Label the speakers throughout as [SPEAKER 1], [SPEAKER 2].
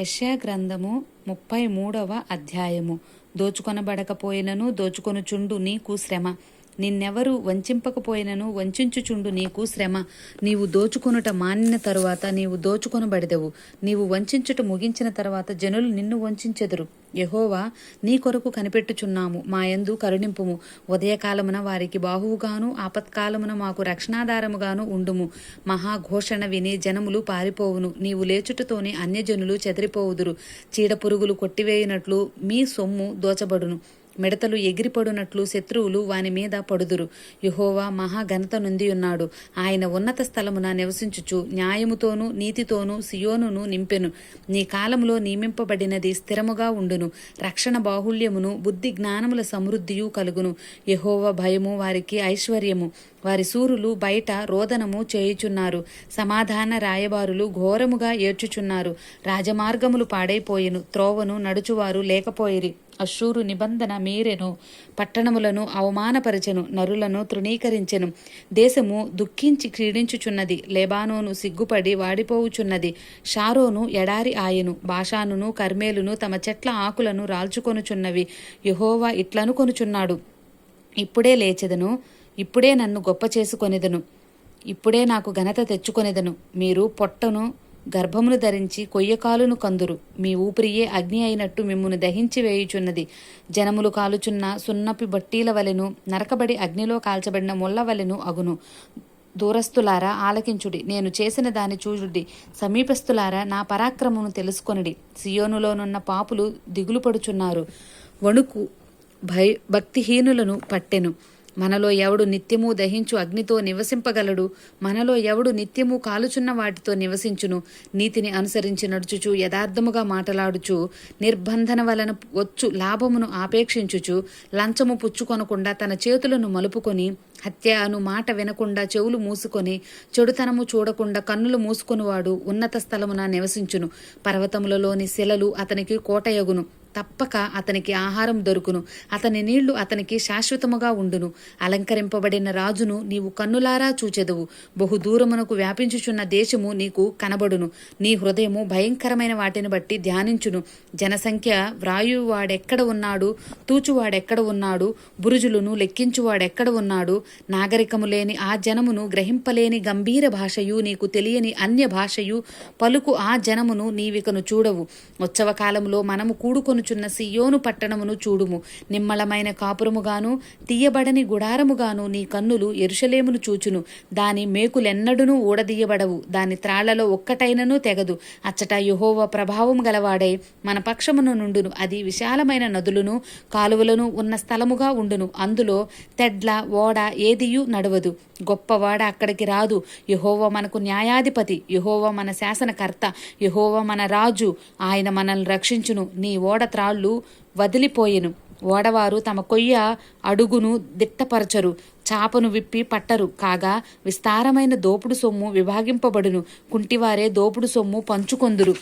[SPEAKER 1] యష్యా గ్రంథము ముప్పై మూడవ అధ్యాయము. దోచుకొనబడకపోయినను దోచుకొనుచుండు నీకు శ్రమ. నిన్నెవరు వంచింపకపోయినను వంచించుచుండు నీకు శ్రమ. నీవు దోచుకొనుట మానిన తరువాత నీవు దోచుకొనబడెదవు. నీవు వంచించుట ముగించిన తర్వాత జనులు నిన్ను వంచెదరు యహోవా నీ కొరకు కనిపెట్టుచున్నాము. మా యందు కరుణింపుము. ఉదయకాలమున వారికి బాహువుగాను ఆపత్కాలమున మాకు రక్షణాధారముగాను ఉండుము. మహాఘోషణ విని జనములు పారిపోవును. నీవు లేచుటతోనే అన్యజనులు చెదిరిపోవుదురు. చీడ పురుగులు కొట్టివేయునట్లు మీ సొమ్ము దోచబడును. మిడతలు ఎగిరిపడునట్లు శత్రువులు వాని మీద పడుదురు. యుహోవా మహాఘనత నుండి ఉన్నాడు. ఆయన ఉన్నత స్థలమున నివసించుచు న్యాయముతోనూ నీతితోనూ సియోనును నింపెను. నీ కాలంలో నియమింపబడినది స్థిరముగా ఉండును. రక్షణ బాహుళ్యమును బుద్ధి జ్ఞానముల సమృద్ధియు కలుగును. యహోవ భయము వారికి ఐశ్వర్యము. వారి సూరులు బయట రోదనము చేయుచున్నారు. సమాధాన రాయబారులు ఘోరముగా ఏడ్చుచున్నారు. రాజమార్గములు పాడైపోయెను. త్రోవను నడుచువారు లేకపోయిరి. అశ్షూరు నిబంధన మీరెను పట్టణములను అవమానపరచెను నరులను తృణీకరించెను. దేశము దుఃఖించి క్రీడించుచున్నది లేబానోను సిగ్గుపడి వాడిపోవుచున్నది. షారోను ఎడారి ఆయను భాషానును కర్మేలును తమ చెట్ల ఆకులను రాల్చుకొనుచున్నవి. యహోవా ఇట్లనుకొనుచున్నాడు ఇప్పుడే లేచెదను ఇప్పుడే నన్ను గొప్ప చేసుకొనిదను ఇప్పుడే నాకు ఘనత తెచ్చుకొనిదను. మీరు పొట్టను గర్భమును ధరించి కొయ్యకాలును కందురు. మీ ఊపిరియే అగ్ని అయినట్టు మిమ్మును దహించి వేయుచున్నది. జనములు కాలుచున్న సున్నపి బట్టీల వలెను నరకబడి అగ్నిలో కాల్చబడిన ముళ్ళ వలెను అగును. దూరస్తులారా ఆలకించుడి. నేను చేసిన దాని చూడుడి సమీపస్తులారా నా పరాక్రమమును తెలుసుకొనిడి. సియోనులోనున్న పాపులు దిగులు పడుచున్నారు వణుకు భయ భక్తిహీనులను పట్టెను. మనలో ఎవడు నిత్యము దహించు అగ్నితో నివసింపగలడు మనలో ఎవడు నిత్యము కాలుచున్న వాటితో నివసించును నీతిని అనుసరించి నడుచుచు యథార్థముగా మాటలాడుచు నిర్బంధన వలన వచ్చు లాభమును ఆపేక్షించుచు లంచము పుచ్చుకొనకుండా తన చేతులను మలుపుకొని హత్య అను మాట వినకుండా చెవులు మూసుకొని చెడుతనము చూడకుండా కన్నులు మూసుకొనివాడు ఉన్నత స్థలమున నివసించును. పర్వతములలోని శిలలు అతనికి కోటయగును. తప్పక అతనికి ఆహారం దొరుకును. అతని నీళ్ళు అతనికి శాశ్వతముగా ఉండును. అలంకరింపబడిన రాజును నీవు కన్నులారా చూచెదవు. బహు దూరమునకు వ్యాపించుచున్న దేశము నీకు కనబడును. నీ హృదయము భయంకరమైన వాటిని బట్టి ధ్యానించును. జనసంఖ్య వ్రాయువాడెక్కడ ఉన్నాడు? తూచువాడెక్కడ ఉన్నాడు? బురుజులను లెక్కించువాడెక్కడ ఉన్నాడు? నాగరికము లేని ఆ జనమును గ్రహింపలేని గంభీర భాషయు నీకు తెలియని అన్య భాషయు పలుకు ఆ జనమును నీవికను చూడవు. ఉత్సవ కాలంలో మనము కూడుకొనుచున్న సియోను పట్టణమును చూడుము. నిమ్మలమైన కాపురముగాను తీయబడని గుడారముగాను నీ కన్నులు ఎరుషలేమును చూచును. దాని మేకులెన్నడునూ ఊడదీయబడవు. దాని త్రాళ్ళలో ఒక్కటైనను తెగదు. అచ్చట యహోవ ప్రభావం గలవాడై మన పక్షమును నుండును. అది విశాలమైన నదులను కాలువలను ఉన్న స్థలముగా ఉండును. అందులో తెడ్ల ఓడ ఏదియు నడవదు. గొప్పవాడ అక్కడికి రాదు. యహోవ మనకు న్యాయాధిపతి. యహోవ మన శాసనకర్త. యహోవ మన రాజు. ఆయన మనల్ని రక్షించును. నీ ఓడ త్రాళ్ళు వదిలిపోయెను. ఓడవారు తమ కొయ్య అడుగును దిట్టపరచరు చాపను విప్పి పట్టరు. కాగా విస్తారమైన దోపుడు సొమ్ము విభాగింపబడును. కుంటివారే దోపుడు సొమ్ము పంచుకొందురు.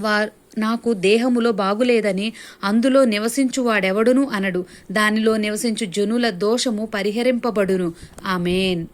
[SPEAKER 1] వారు నాకు దేహములో బాగులేదని అందులో నివసించువాడెవడును అనడు. దానిలో నివసించు జనుల దోషము పరిహరింపబడును. ఆమెన్.